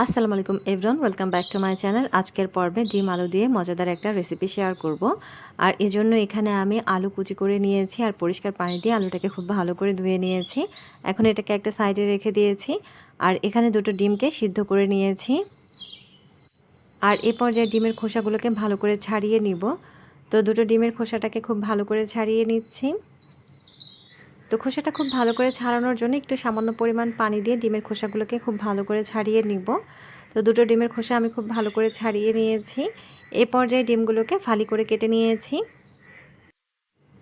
আসসালামু আলাইকুম everyone welcome back to my channel আজকের পর্বে ডিম আলু দিয়ে মজাদার একটা রেসিপি শেয়ার করব। আর এজন্য এখানে আমি আলু কুচি করে নিয়েছি আর পরিষ্কার পানি দিয়ে আলুটাকে খুব ভালো করে ধুয়ে নিয়েছি। এখন এটাকে একটা সাইডে রেখে দিয়েছি। আর এখানে দুটো ডিমকে সিদ্ধ করে নিয়েছি। আর এ পর্যায়ে ডিমের খোসাগুলোকে ভালো করে ছাড়িয়ে নিব। তো দুটো ডিমের খোসাটাকে খুব ভালো করে ছাড়িয়ে নিচ্ছি। তো খোসাটা খুব ভালো করে ছাড়ানোর জন্য একটু সামান্য পরিমাণ পানি দিয়ে ডিমের খোসাগুলোকে খুব ভালো করে ছাড়িয়ে নিব। তো দুটো ডিমের খোসা আমি খুব ভালো করে ছাড়িয়ে নিয়েছি। এ পর্যায়ে ডিমগুলোকে ফালি করে কেটে নিয়েছি।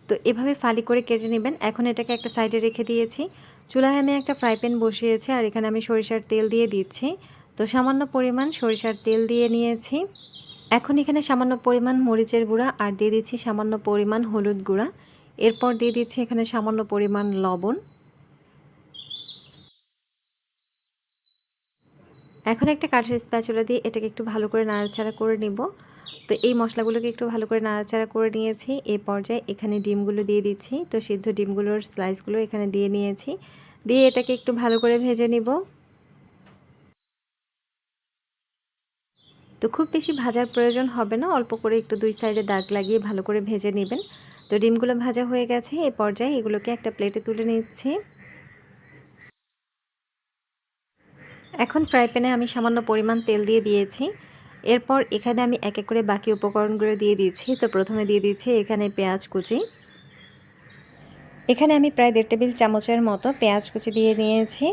তো এভাবে ফালি করে কেটে নেবেন। এখন এটাকে একটা সাইডে রেখে দিয়েছি। চুলায় আমি একটা ফ্রাই প্যান বসিয়েছি আর এখানে আমি সরিষার তেল দিয়ে দিচ্ছি। তো সামান্য পরিমাণ সরিষার তেল দিয়ে নিয়েছি। এখন এখানে সামান্য পরিমাণ মরিচের গুঁড়া আর দিয়ে দিচ্ছি সামান্য পরিমাণ হলুদ গুঁড়া। এরপর দিয়ে দিচ্ছি এখানে সামান্য পরিমাণ লবণ। এখন একটা কাঠের স্প্যাচুলা দিয়ে এটাকে একটু ভালো করে নাড়াচাড়া করে নিব। তো এই মশলাগুলোকে একটু ভালো করে নাড়াচাড়া করে নিয়েছি। এই পর্যায়ে এখানে ডিমগুলো দিয়ে দিচ্ছি। তো সিদ্ধ ডিমগুলোর স্লাইসগুলো এখানে দিয়ে নিয়েছি। দিয়ে এটাকে একটু ভালো করে ভেজে নিব। তো খুব বেশি ভাজার প্রয়োজন হবে না। অল্প করে একটু দুই সাইডে দাগ লাগিয়ে ভালো করে ভেজে নেবেন। তো ডিমগুলো ভাজা হয়ে গেছে, এ পর্যায়ে এগুলোকে একটা প্লেটে তুলে নিচ্ছি। এখন ফ্রাই প্যানে আমি সামান্য পরিমাণ তেল দিয়ে দিয়েছি। এরপর এখানে আমি এক এক করে বাকি উপকরণগুলো দিয়ে দিচ্ছি। তো প্রথমে দিয়ে দিচ্ছি এখানে পেঁয়াজ কুচি। এখানে আমি প্রায় দেড় টেবিল চামচের মতো পেঁয়াজ কুচি দিয়ে নিয়েছি।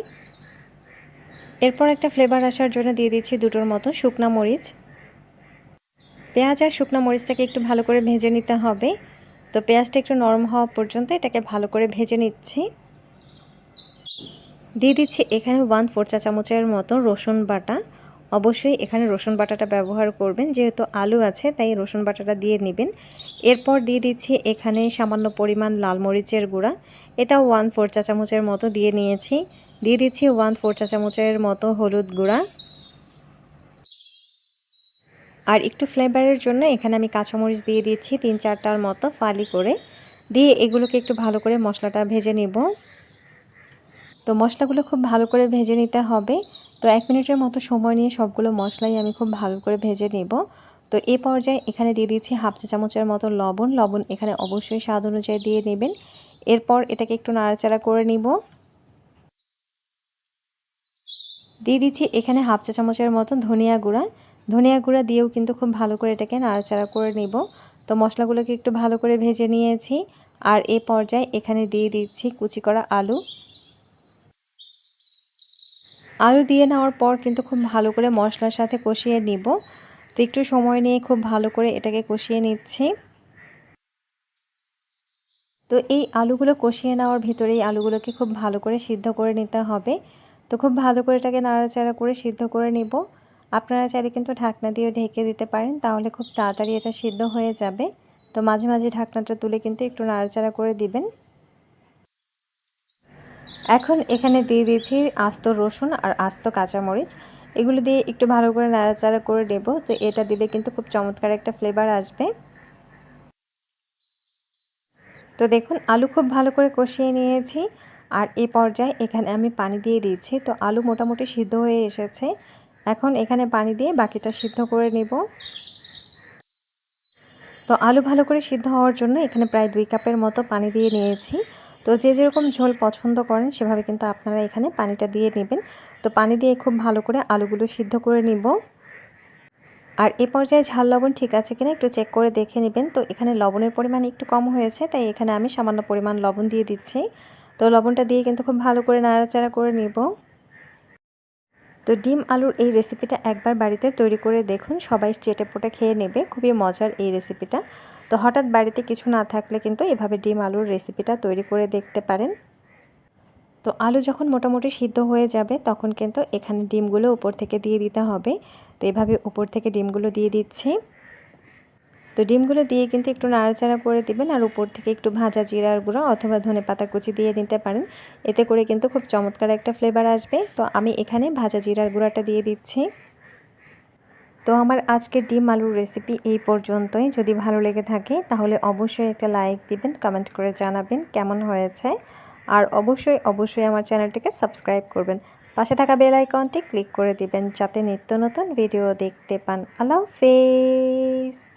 এরপর একটা ফ্লেভার আসার জন্য দিয়ে দিচ্ছি দুটোর মতো শুকনা মরিচ। পেঁয়াজ আর শুকনো মরিচটাকে একটু ভালো করে ভেজে নিতে হবে। তো পেঁয়াজটা একটু নরম হওয়া পর্যন্ত এটাকে ভালো করে ভেজে নিচ্ছি। দিয়ে দিচ্ছি এখানে ওয়ান ফোর চা চামচের মতো রসুন বাটা। অবশ্যই এখানে রসুন বাটাটা ব্যবহার করবেন, যেহেতু আলু আছে, তাই রসুন বাটাটা দিয়ে নেবেন। এরপর দিয়ে দিচ্ছি এখানে সামান্য পরিমাণ লাল মরিচের গুঁড়া। এটা ওয়ান ফোর চা চামচের মতো দিয়ে নিয়েছি। দিয়ে দিচ্ছি ওয়ান ফোর চা চামচের মতো হলুদ গুঁড়া। আর একটু ফ্লেভারের জন্য এখানে আমি কাঁচামরিচ দিয়ে দিচ্ছি তিন চারটার মতো ফালি করে। দিয়ে এগুলোকে একটু ভালো করে মশলাটা ভেজে নেব। তো মশলাগুলো খুব ভালো করে ভেজে নিতে হবে। তো এক মিনিটের মতো সময় নিয়ে সবগুলো মশলাই আমি খুব ভালো করে ভেজে নেব। তো এ পর্যায়ে এখানে দিয়ে দিচ্ছি হাফ চা চামচের মতো লবণ। লবণ এখানে অবশ্যই স্বাদ অনুযায়ী দিয়ে নেবেন। এরপর এটাকে একটু নাড়াচাড়া করে নিব। দিয়ে দিচ্ছি এখানে হাফ চা চামচের মতো ধনিয়া গুঁড়া। ধনিয়া গুঁড়া দিয়েও কিন্তু খুব ভালো করে এটাকে নাড়াচাড়া করে নেব। তো মশলাগুলোকে একটু ভালো করে ভেজে নিয়েছি। আর এ পর্যায়ে এখানে দিয়ে দিচ্ছি কুচি করা আলু। আলু দিয়ে নেওয়ার পর কিন্তু খুব ভালো করে মশলার সাথে কষিয়ে নিব। তো একটু সময় নিয়ে খুব ভালো করে এটাকে কষিয়ে নিচ্ছি। তো এই আলুগুলো কষিয়ে নেওয়ার ভিতরেই আলুগুলোকে খুব ভালো করে সিদ্ধ করে নিতে হবে। তো খুব ভালো করে এটাকে নাড়াচাড়া করে সিদ্ধ করে নিব। আপনারা চাইলে কিন্তু ঢাকনা দিয়ে ঢেকে দিতে পারেন, তাহলে খুব তাড়াতাড়ি এটা সিদ্ধ হয়ে যাবে। তো মাঝে মাঝে ঢাকনাটা তুলে কিন্তু একটু নাড়াচাড়া করে দিবেন। এখন এখানে দিয়ে দিয়েছি আস্ত রসুন আর আস্ত কাঁচামরিচ। এগুলো দিয়ে একটু ভালো করে নাড়াচাড়া করে দেব তো এটা দিলে কিন্তু খুব চমৎকার একটা ফ্লেভার আসবে। তো দেখুন, আলু খুব ভালো করে কষিয়ে নিয়েছি। আর এই পর্যায়ে এখানে আমি পানি দিয়ে দিয়েছি তো আলু মোটামুটি সিদ্ধ হয়ে এসেছে। এখন এখানে পানি দিয়ে বাকিটা সিদ্ধ করে নেব। তো আলু ভালো করে সিদ্ধ হওয়ার জন্য এখানে প্রায় দুই কাপের মতো পানি দিয়ে নিয়েছি। তো যে যেরকম ঝোল পছন্দ করেন সেভাবে কিন্তু আপনারা এখানে পানিটা দিয়ে নেবেন। তো পানি দিয়ে খুব ভালো করে আলুগুলো সিদ্ধ করে নিব। আর এ পর্যায়ে ঝাল লবণ ঠিক আছে কিনা একটু চেক করে দেখে নেবেন। তো এখানে লবণের পরিমাণ একটু কম হয়েছে, তাই এখানে আমি সামান্য পরিমাণ লবণ দিয়ে দিচ্ছি। তো লবণটা দিয়ে কিন্তু খুব ভালো করে নাড়াচাড়া করে নিব। তো ডিম আলুর এই রেসিপিটা একবার বাড়িতে তৈরি করে দেখুন। সবাই চেটে পোটে খেয়ে নেবে, খুবই মজার এই রেসিপিটা তো হঠাৎ বাড়িতে কিছু না থাকলে কিন্তু এভাবে ডিম আলুর রেসিপিটা তৈরি করে দেখতে পারেন। তো আলু যখন মোটামুটি সিদ্ধ হয়ে যাবে, তখন কিন্তু এখানে ডিমগুলো উপর থেকে দিয়ে দিতে হবে। তো এভাবে উপর থেকে ডিমগুলো দিয়ে দিচ্ছি। তো ডিমগুলো দিয়ে কিন্তু একটু নাড়াচাড়া করে দিবেন আর উপর থেকে একটু ভাজা জিরার গুঁড়ো অথবা ধনে পাতা কুচি দিয়ে নিতে পারেন। এতে করে কিন্তু খুব চমৎকার একটা ফ্লেভার আসবে। তো আমি এখানে ভাজা জিরার গুঁড়াটা দিয়ে দিচ্ছি। তো আমার আজকের ডিম আলুর রেসিপি এই পর্যন্তই। যদি ভালো লেগে থাকে তাহলে অবশ্যই একটা লাইক দিবেন কমেন্ট করে জানাবেন কেমন হয়েছে। আর অবশ্যই অবশ্যই আমার চ্যানেলটিকে সাবস্ক্রাইব করবেন। পাশে থাকা বেল আইকনটি ক্লিক করে দিবেন যাতে নিত্য নতুন ভিডিও দেখতে পান। আল্লাহ হাফেজ!